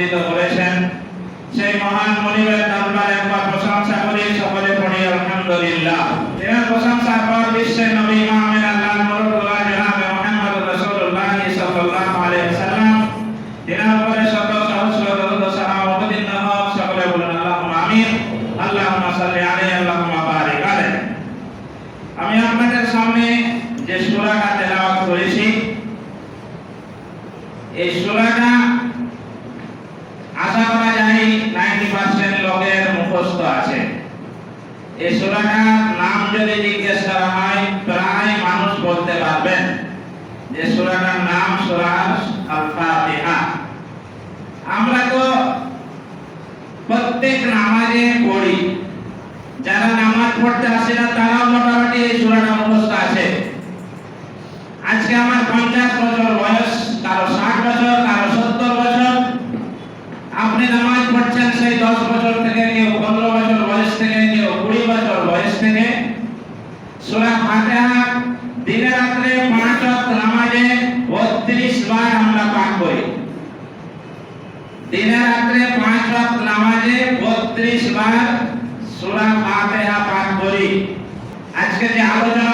আনন্দিত করেছেন সেই মহান মনিবের দরবারে আমরা প্রশংসা করি, সকলে পড়ি আলহামদুলিল্লাহ। এর প্রশংসা পর বিশ্বের নবী ইমামের সুরার নাম যদি জিজ্ঞেস করা হয়, প্রায় মানুষ বলতে পারবেন যে সুরাটার নাম সুরা আল ফাতিহা আমরা তো প্রত্যেক নামাজে পড়ি। যারা নামাজ পড়তে আসে না, তারাও মোটামুটি এই সুরাটা মুখস্থ আছে। আজকে আমার পঞ্চাশ বছর বয়স, কারও ষাট বছর, কারও সত্তর বছর। আপনি নামাজ পড়ছেন সেই দশ বছর থেকে, কেউ পনেরো বছর বয়স থেকে। દર્શને সুরা ফাতিহা দিনে রাত্রে পাঁচ ওয়াক্ত নামাজে 32 বার আমরা পাঠ করি দিনে রাত্রে পাঁচ ওয়াক্ত নামাজে 32 বার সুরা ফাতিহা পাঠ করি আজকে যে আলোচনা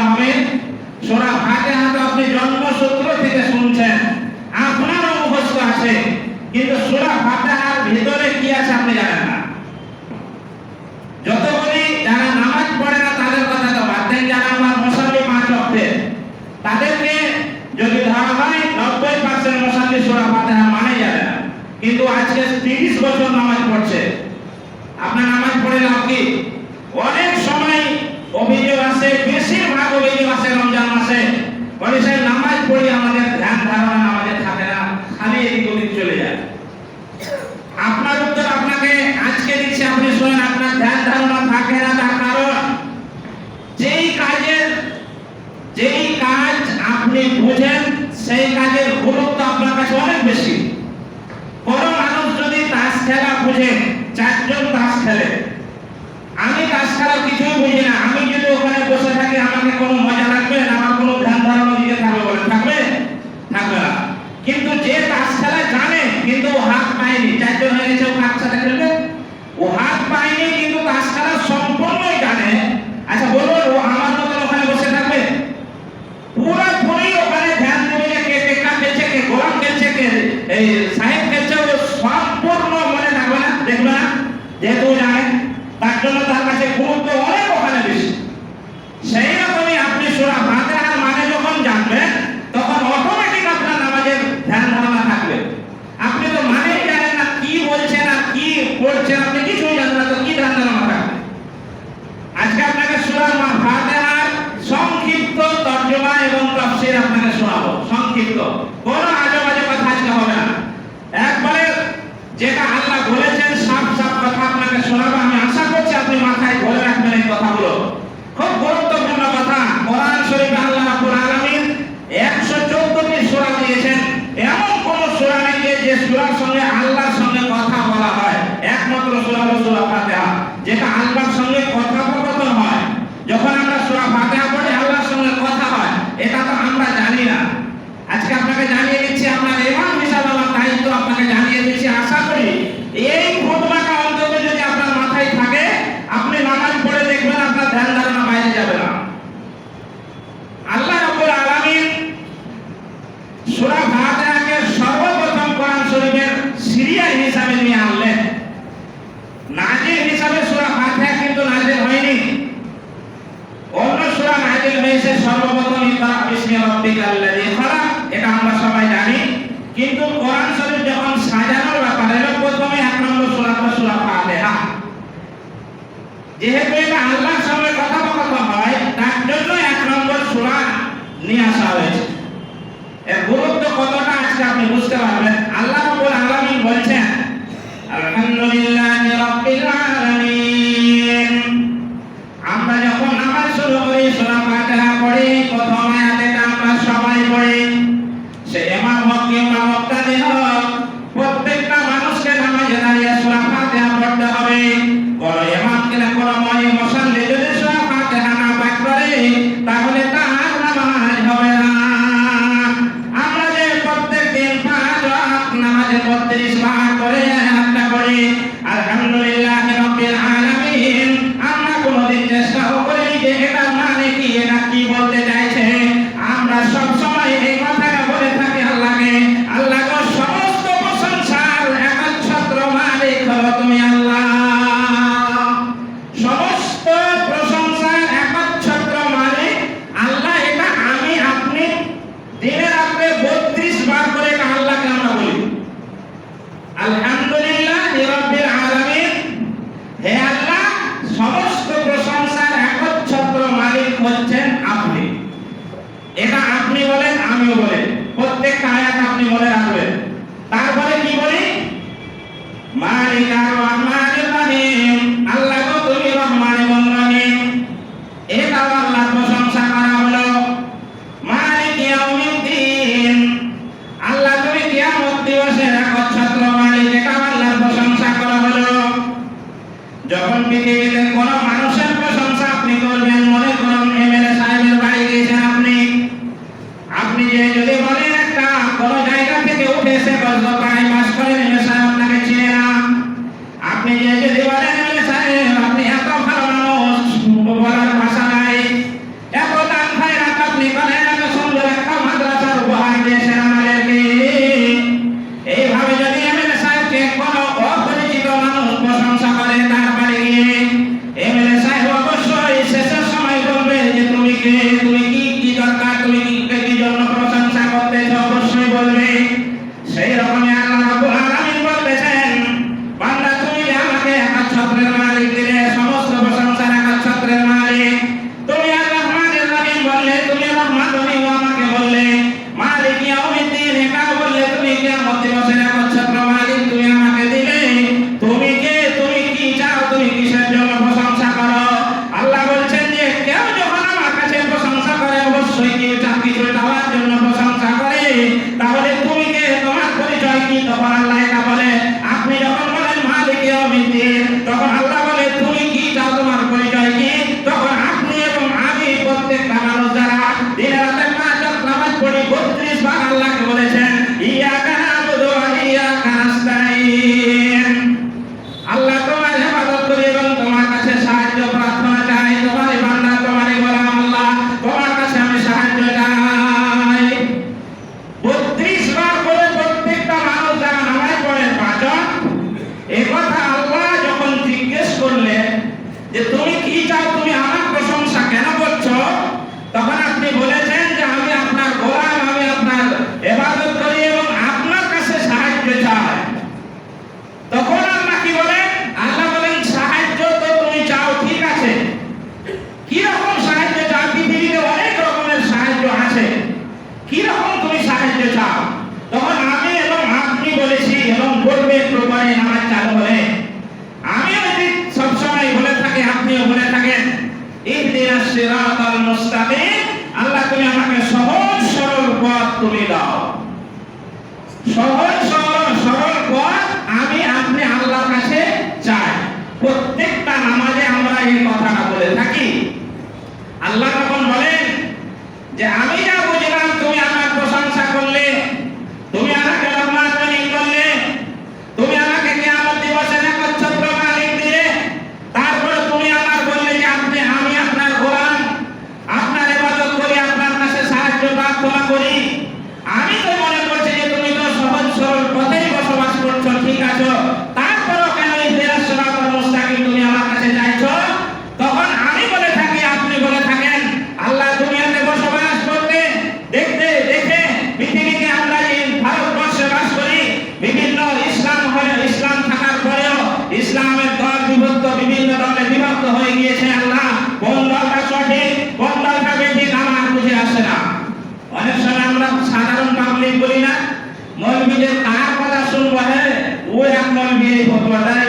সেই কাজের গুরুত্ব আপনার কাছে অনেক বেশি। pergunta, olha যেটা আল্লাহ যেহেতু এটা আল্লাহর সঙ্গে বলা হয়, তার জন্য এক নম্বর সুরা নিয়ে আসা হয়েছে। এর গুরুত্ব কতটা আজকে আপনি বুঝতে পারবেন? আল্লাহ রাব্বুল আলামিন বলছেন, আলহামদুলিল্লাহি রাব্বিল আলামিন। এই ফতোয়া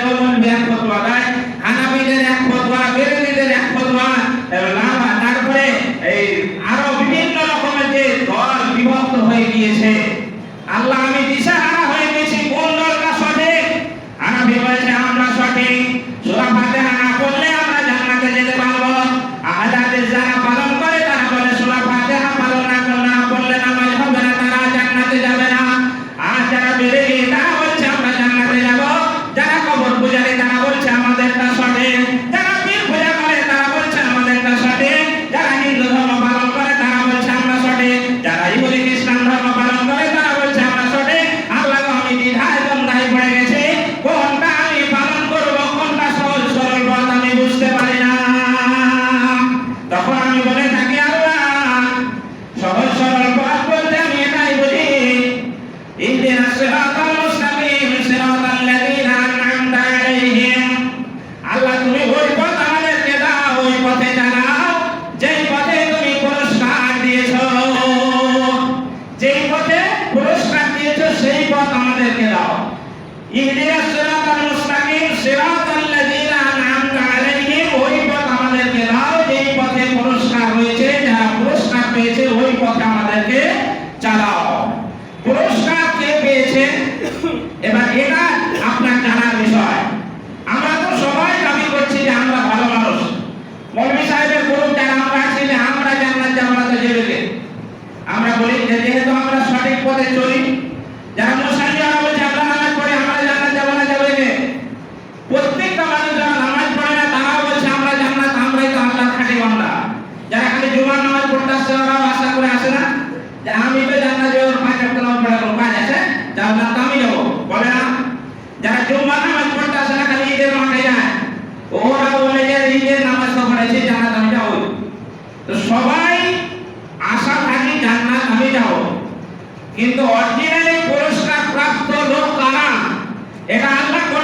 লোক কারা? এটা আল্লাহ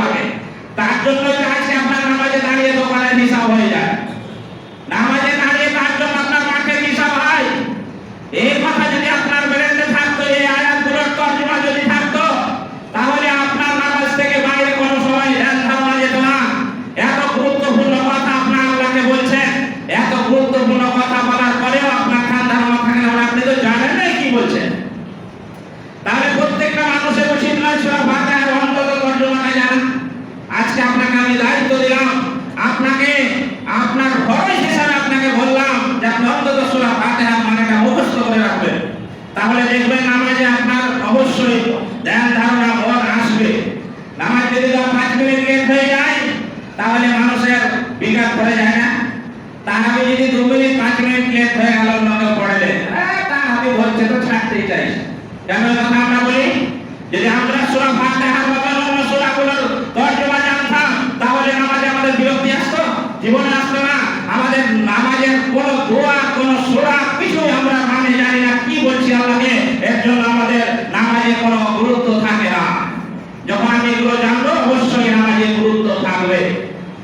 থাকে তার জন্য চাই সে আপনার নামাজে দাঁড়িয়ে দোকানে নিশা হয়ে যায়। তাহলে মানুষের বিকাশ করে যায় না। তার আমি যদি দু মিনিট, পাঁচ মিনিট লেট হয়ে গেল, অন্যকে পড়ালে তার আমি বলছে তো ছাড়তেই চাই। কেন কথা আমরা বলি? যদি আমরা সুরা ভাগ দেখার ব্যাপার অন্য সুরাগুলোর তর্জমা জানতাম, তাহলে নামাজে আমাদের বিরক্তি আসতো? জীবন আসতো না। আমাদের নামাজের কোন দোয়া, কোনো সুরা কিছু আমরা মানে জানি না। কি বলছি আমাকে এর জন্য আমাদের নামাজে কোনো গুরুত্ব থাকে না। যখন আমি এগুলো জানব, অবশ্যই নামাজে গুরুত্ব থাকবে।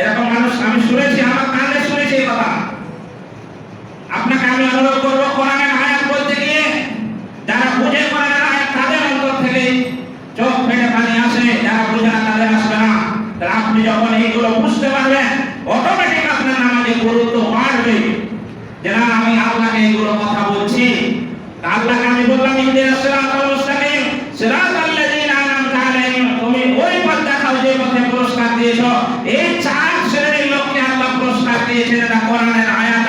এরকম মানুষ, আমি শুনেছি, আমার কানে শুনেছি এই কথা। আপনাকে আমি অনুরোধ করব, কোরআনের আয়াত বলতে গিয়ে যারা বুঝে কোরআনের আয়াত তাদের অন্তর থেকে চোখ ফেটে পানি আসে, যারা বুঝে না তাদের আসবে না। তাহলে আপনি যখন এইগুলো বুঝতে পারবেন অটোমেটিক আপনার নামাজে গুরুত্ব বাড়বে। যে না, আমি আল্লাহকে এইগুলো কথা বলছি। আল্লাহকে আমি বললাম, ইন্দিরা সিরাত তুমি ওই পথ দেখাও, যে পথে পুরস্কার দিয়েছ। এই 现在来过来，来拿呀！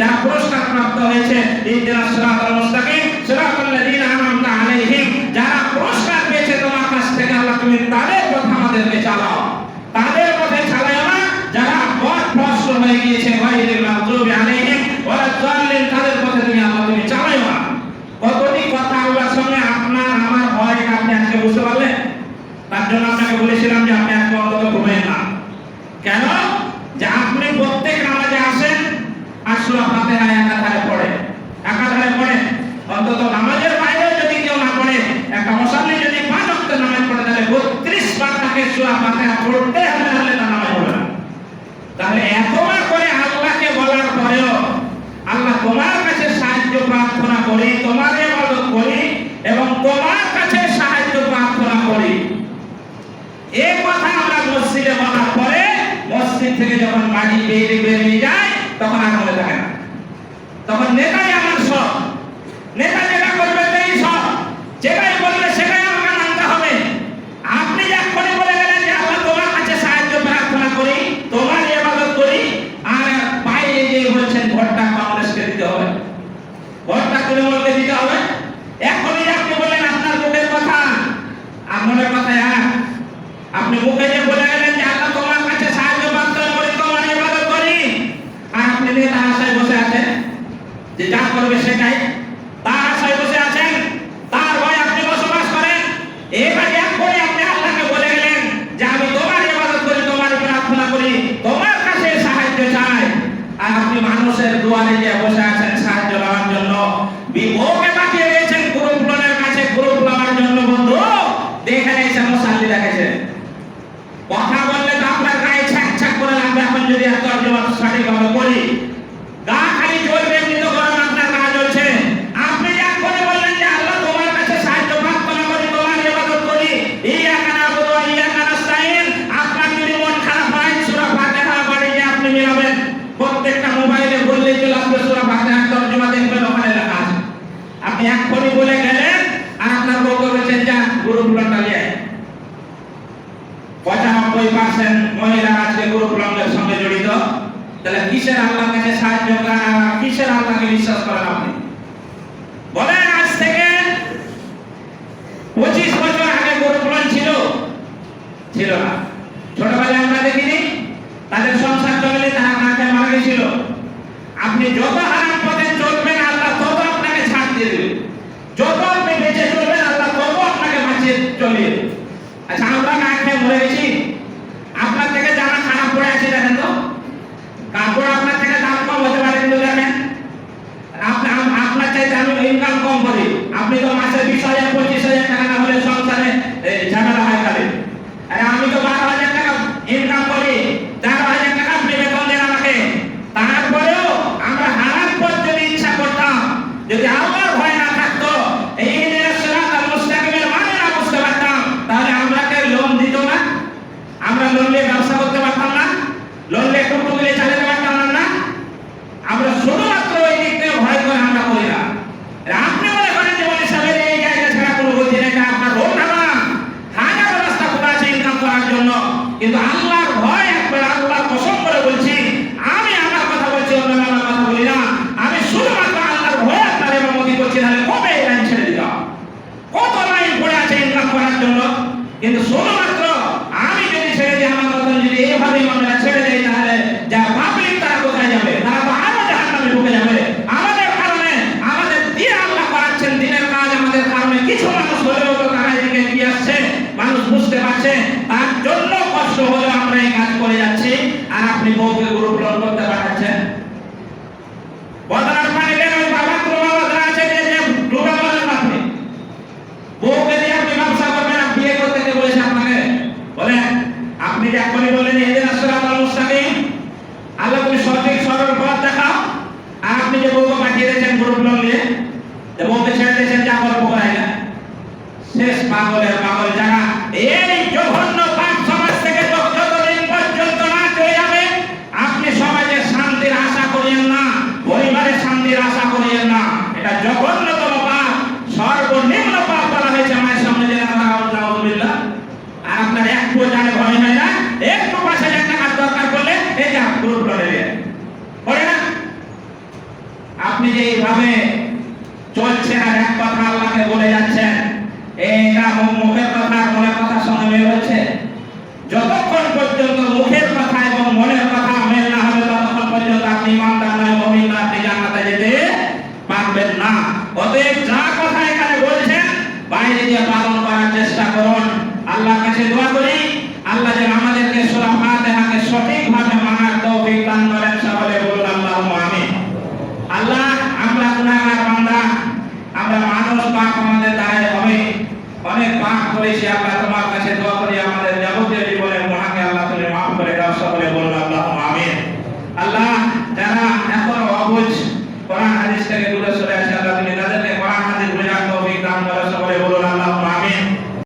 যা পুরস্কার প্রাপ্ত হয়েছে ইহদিনা সিরাতাল মুস্তাকিম সিরাতাল লাযীনা আন'আমতা আলাইহিম, যারা পুরস্কার পেয়েছে তোমার কাছ থেকে, আল্লাহ তুমি তাদের পথে আমাদেরকে চালাও। তাদের পথে চালাও না, যারা পথ ভ্রষ্ট হয়ে গিয়েছে গায়রিল মাগদুবি আলাইহিম, ওয়ালা দ্বাল্লিন তাদের পথে তুমি আল্লাহ তুমি চালাও না। কতটি কথা আল্লাহর সঙ্গে আপনার, আমার হয় আপনি আজকে বুঝতে পারলেন? তার জন্য আপনাকে বলেছিলাম যে আপনি আজকে অন্তত ঘুমায় না। কেন? যে সুরা ফাতেহা একাধারে পড়ে একাধারে পড়ে অন্তত নামাজের বাইরে যদি কেউ না পড়ে, একটা মুসল্লি যদি পাঁচ অক্ট নামাজ পড়ে, তাহলে বত্রিশ বার তাকে সুরা ফাতেহা পড়তে হবে, তাহলে কিন্তু আল্লাহর ভয় একবার আল্লাহ কসম করে বলছি, আমি আমার কথা বলছি অন্য কথা বলি না। আমি শুধুমাত্র আল্লাহর ভয় আপনার এমামতি করছি নাহলে কবে লাইন ছেড়ে দিলাম কত লাইন পড়ে আছে ইনকাম করার জন্য? কিন্তু শুধুমাত্র আপনি